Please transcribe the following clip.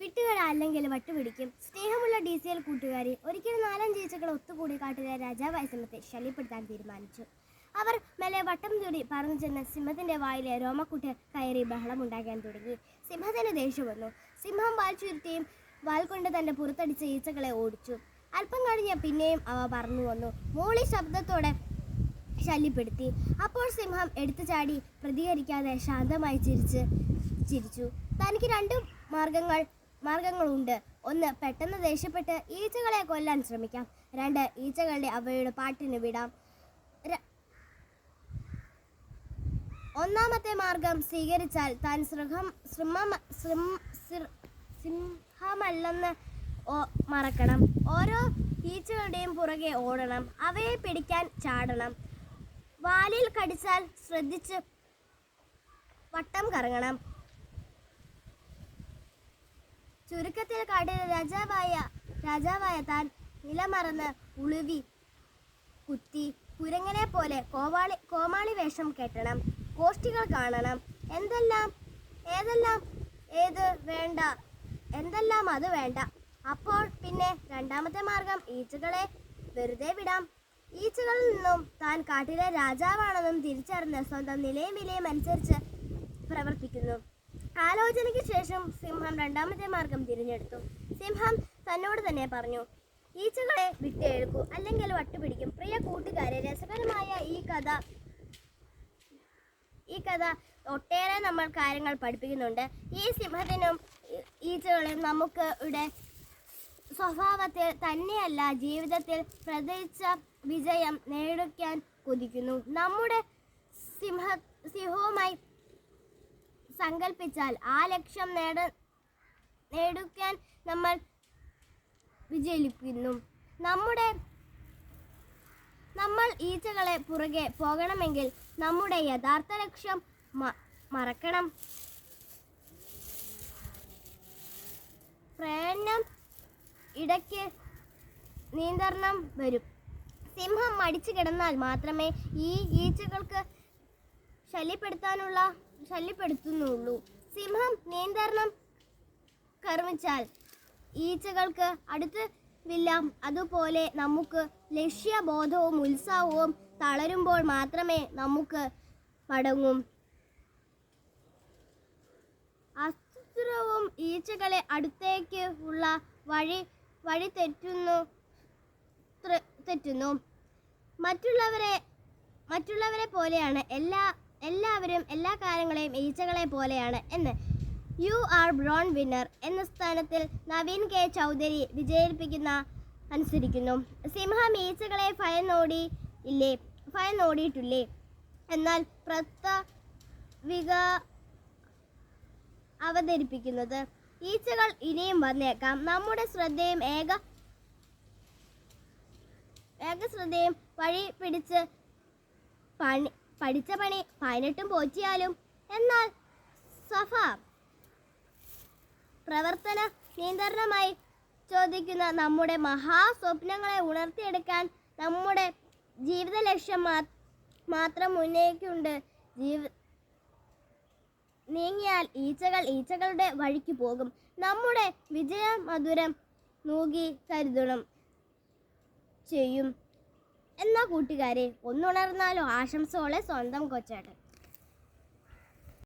വിട്ടുകട അല്ലെങ്കിൽ വട്ടുപിടിക്കും. സ്നേഹമുള്ള D C L കൂട്ടുകാരി ഒരിക്കലും നാലഞ്ച് ഈച്ചകൾ ഒത്തുകൂടി കാട്ടിലെ രാജാവായ സിംഹത്തെ ശല്യപ്പെടുത്താൻ തീരുമാനിച്ചു. അവർ മെല്ലെ വട്ടം ചൂടി പറന്നു ചെന്ന് സിംഹത്തിന്റെ വായിലെ രോമക്കുട്ട് കയറി ബഹളമുണ്ടാക്കാൻ തുടങ്ങി. സിംഹത്തിന് ദേഷ്യം വന്നു. സിംഹം വാൽ ചുരുട്ടിയും വാൽ കൊണ്ട് തന്റെ പുറത്തടിച്ച ഈച്ചകളെ ഓടിച്ചു. അല്പം കഴിഞ്ഞ പിന്നെയും അവ പറന്നു വന്നു. മോളി ശബ്ദത്തോടെ ശല്യപ്പെടുത്തി. അപ്പോൾ സിംഹം എടുത്തു ചാടി പ്രതികരിക്കാതെ ശാന്തമായി ചിരിച്ച് ചിരിച്ചു. തനിക്ക് രണ്ട് മാർഗങ്ങൾ മാർഗങ്ങളുണ്ട്. ഒന്ന് പെട്ടെന്ന് ദേഷ്യപ്പെട്ട് ഈച്ചകളെ കൊല്ലാൻ ശ്രമിക്കാം. രണ്ട് ഈച്ചകളുടെ അവയുടെ പാട്ടിന് വിടാം. ഒന്നാമത്തെ മാർഗം സ്വീകരിച്ചാൽ താൻ സിർ- സിംഹമല്ലെന്ന് മറക്കണം. ഓരോ ഈച്ചകളുടെയും പുറകെ ഓടണം. അവയെ പിടിക്കാൻ ചാടണം. വാലിൽ കടിച്ചാൽ ശ്രദ്ധിച്ച് വട്ടം കറങ്ങണം. ചുരുക്കത്തിൽ കാട്ടിലെ രാജാവായ രാജാവായ താൻ നിലമറന്ന് ഉളുവി കുത്തി കുരങ്ങനെ പോലെ കോവാളി കോമാളി വേഷം കെട്ടണം കോഷ്ടികൾ കാണണം. എന്തെല്ലാം ഏതെല്ലാം ഏത് വേണ്ട എന്തെല്ലാം അത് വേണ്ട. അപ്പോൾ പിന്നെ രണ്ടാമത്തെ മാർഗം ഈച്ചകളെ വെറുതെ വിടാം. ഈച്ചകളിൽ നിന്നും താൻ കാട്ടിലെ രാജാവാണെന്നും തിരിച്ചറിഞ്ഞ് സ്വന്തം നിലയും വിലയും അനുസരിച്ച് പ്രവർത്തിക്കുന്നു. ആലോചനയ്ക്ക് ശേഷം സിംഹം രണ്ടാമത്തെ മാർഗം തിരഞ്ഞെടുത്തു. സിംഹം തന്നോട് തന്നെ പറഞ്ഞു ഈച്ചകളെ വിട്ടേൽക്കൂ അല്ലെങ്കിൽ വട്ടുപിടിക്കും. പ്രിയ കൂട്ടുകാരെ രസകരമായ ഈ കഥ ഈ കഥ ഒട്ടേറെ നമ്മൾ കാര്യങ്ങൾ പഠിപ്പിക്കുന്നുണ്ട്. ഈ സിംഹത്തിനും ഈച്ചകളും നമുക്ക് ഇവിടെ സ്വഭാവത്തിൽ തന്നെയല്ല ജീവിതത്തിൽ പ്രതീക്ഷ വിജയം നേടിക്കാൻ കൊതിക്കുന്നു. നമ്മുടെ സിംഹ സിംഹവുമായി സങ്കല്പിച്ചാൽ ആ ലക്ഷ്യം നേട നേടുക്കാൻ നമ്മൾ വിജയിക്കുന്നു നമ്മുടെ നമ്മൾ ഈച്ചകളെ പുറകെ പോകണമെങ്കിൽ നമ്മുടെ യഥാർത്ഥ ലക്ഷ്യം മറക്കണം. പ്രയാണം ഇടയ്ക്ക് നിയന്ത്രണം വരും. സിംഹം മടിച്ചു കിടന്നാൽ മാത്രമേ ഈ ഈച്ചകൾക്ക് ശല്യപ്പെടുത്താനുള്ള ശല്യപ്പെടുത്തുന്നുള്ളൂ. സിംഹം നിയന്ത്രണം കർമ്മിച്ചാൽ ഈച്ചകൾക്ക് അടുത്ത് വില്ലാം അതുപോലെ നമുക്ക് ലക്ഷ്യബോധവും ഉത്സാഹവും തളരുമ്പോൾ മാത്രമേ നമുക്ക് മടങ്ങും. അസ്ത്രവും ഈച്ചകളെ അടുത്തേക്ക് ഉള്ള വഴി വഴി തെറ്റുന്നു തെറ്റുന്നു. മറ്റുള്ളവരെ മറ്റുള്ളവരെ പോലെയാണ് എല്ലാ എല്ലാവരും എല്ലാ കാര്യങ്ങളെയും ഈച്ചകളെ പോലെയാണ് എന്ന്. യു ആർ ബ്രോൺ വിന്നർ എന്ന സ്ഥാനത്തിൽ നവീൻ കെ ചൗധരി വിജയിപ്പിക്കുന്ന അനുസരിക്കുന്നു. സിംഹം ഈച്ചകളെ ഭയന്നോടി ഇല്ലേ? ഭയന്നോടിയിട്ടില്ലേ എന്നാൽ പ്രസ്താവിക അവതരിപ്പിക്കുന്നത്. ഈച്ചകൾ ഇനിയും വന്നേക്കാം. നമ്മുടെ ശ്രദ്ധയും ഏക ഏകശ്രദ്ധയും വഴി പിടിച്ച് പണി പഠിച്ച പണി പതിനെട്ടും പോറ്റിയാലും എന്നാൽ സഫ പ്രവർത്തന നിയന്ത്രണമായി ചോദിക്കുന്ന നമ്മുടെ മഹാസ്വപ്നങ്ങളെ ഉണർത്തിയെടുക്കാൻ നമ്മുടെ ജീവിത ലക്ഷ്യം മാത്രം മുന്നേക്കുണ്ട് ജീവ നീങ്ങിയാൽ ഈച്ചകൾ ഈച്ചകളുടെ വഴിക്ക് പോകും. നമ്മുടെ വിജയ മധുരം നൂകി കരുതണം. ചെയ്യും. എന്നാ കൂട്ടുകാരെ? ഒന്നുണർന്നാലോ ആശംസോളെ സ്വന്തം കൊച്ചേട്ടൻ.